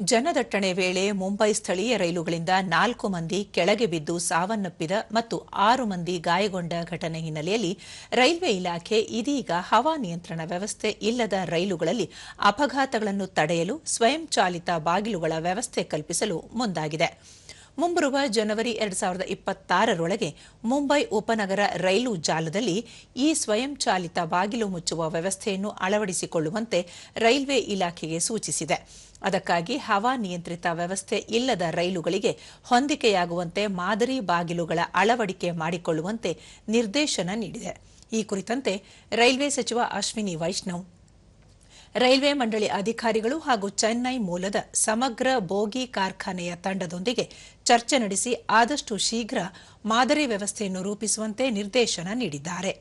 ಜನದಟ್ಟಣೆ ವೇಳೆ ಮುಂಬೈ ಸ್ಥಳೀಯ ರೈಲುಗಳಿಂದ ನಾಲ್ಕು ಮಂದಿ ಕೆಳಗೆ ಬಿದ್ದು ಸಾವನ್ನಪ್ಪಿದ ಮತ್ತು ಆರು ಮಂದಿ ಗಾಯಗೊಂಡ ಘಟನೆ ಹಿನ್ನೆಲೆಯಲ್ಲಿ ರೈಲ್ವೆ ಇಲಾಖೆ ಇದೀಗ ಹವಾ ನಿಯಂತ್ರಣ ವ್ಯವಸ್ಥೆ ಇಲ್ಲದ ರೈಲುಗಳಲ್ಲಿ ಅಪಘಾತಗಳನ್ನು ತಡೆಯಲು ಸ್ವಯಂಚಾಲಿತ ಬಾಗಿಲುಗಳ ವ್ಯವಸ್ಥೆ ಕಲ್ಪಿಸಲು ಮುಂದಾಗಿದೆ. ಮುಂಬರುವ ಜನವರಿ ಎರಡ್ ಸಾವಿರದ ಇಪ್ಪತ್ತಾರರೊಳಗೆ ಮುಂಬೈ ಉಪನಗರ ರೈಲು ಜಾಲದಲ್ಲಿ ಈ ಸ್ವಯಂಚಾಲಿತ ಬಾಗಿಲು ಮುಚ್ಚುವ ವ್ಯವಸ್ಥೆಯನ್ನು ಅಳವಡಿಸಿಕೊಳ್ಳುವಂತೆ ರೈಲ್ವೆ ಇಲಾಖೆಗೆ ಸೂಚಿಸಿದೆ. ಅದಕ್ಕಾಗಿ ಹವಾ ನಿಯಂತ್ರಿತ ವ್ಯವಸ್ಥೆ ಇಲ್ಲದ ರೈಲುಗಳಿಗೆ ಹೊಂದಿಕೆಯಾಗುವಂತೆ ಮಾದರಿ ಬಾಗಿಲುಗಳ ಅಳವಡಿಕೆ ಮಾಡಿಕೊಳ್ಳುವಂತೆ ನಿರ್ದೇಶನ ನೀಡಿದೆ. ಈ ಕುರಿತಂತೆ ರೈಲ್ವೆ ಸಚಿವ ಅಶ್ವಿನಿ ವೈಷ್ಣವ್ ರೈಲ್ವೆ ಮಂಡಳಿ ಅಧಿಕಾರಿಗಳು ಹಾಗೂ ಚೆನ್ನೈ ಮೂಲದ ಸಮಗ್ರ ಬೋಗಿ ಕಾರ್ಖಾನೆಯ ತಂಡದೊಂದಿಗೆ ಚರ್ಚೆ ನಡೆಸಿ ಆದಷ್ಟು ಶೀಘ್ರ ಮಾದರಿ ವ್ಯವಸ್ಥೆಯನ್ನು ರೂಪಿಸುವಂತೆ ನಿರ್ದೇಶನ ನೀಡಿದ್ದಾರೆ.